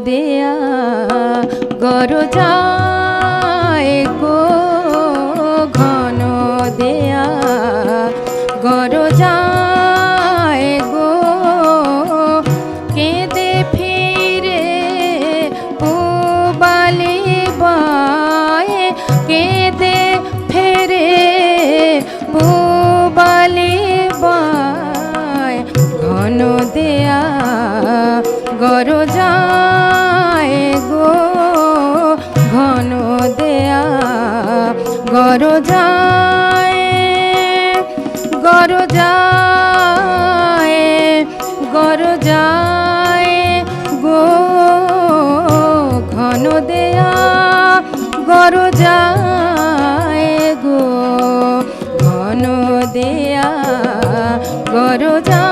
দেয়া গরজায় গো ঘন দেয়া গরজায় গো কেঁদে ফিরে পুবালি বায় কেঁদে ফেরে পুবালি বায় ঘন দেয়া গরজায় গরজায় গরজায় গরজায় গো ঘন দেয়া গরজায় গো ঘন দেয়া গরজায়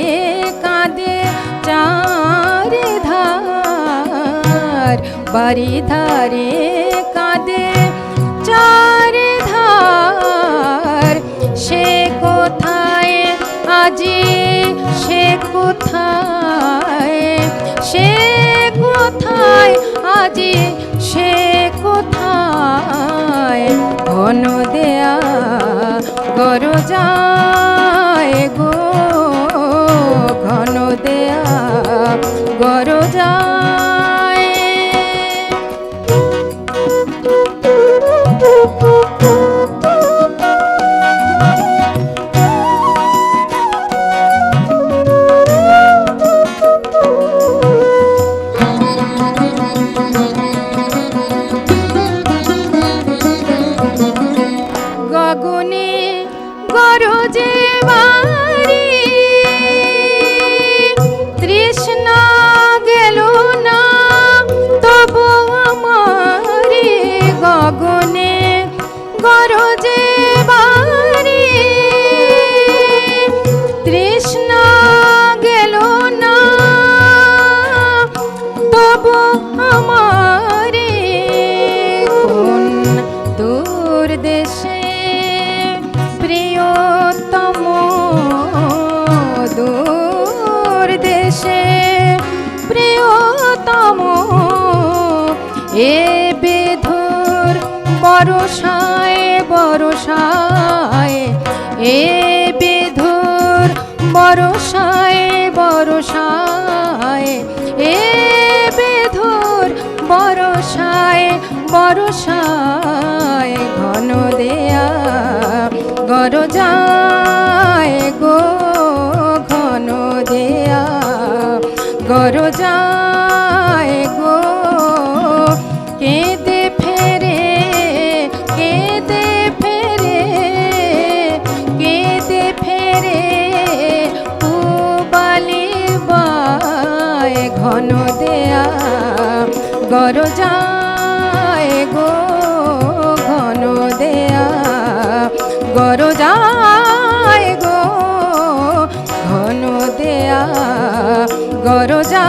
বাড়ি ধারে কাঁদে, চার ধার। সে কোথায়? আজি সে কোথায়? সে কোথায়? আজি সে কোথায়? ঘন দেয়া গরজে বাড়ি। তৃষ্ণা গেল না, তবু আমারে কোন দূর দেশে প্রিয়তম দূর দেশে প্রিয়তম এ বেধুর বরসায় বরসায়, এ বেধুর বরসায় বরসায়, এ বেধুর বরসায় বরসায়, ঘন দেয়া গরজায় গো, ঘন দেয়া গরজায় গরজায় গো ঘন দেয়া। গরজায় গো ঘন দেয়া। গরজা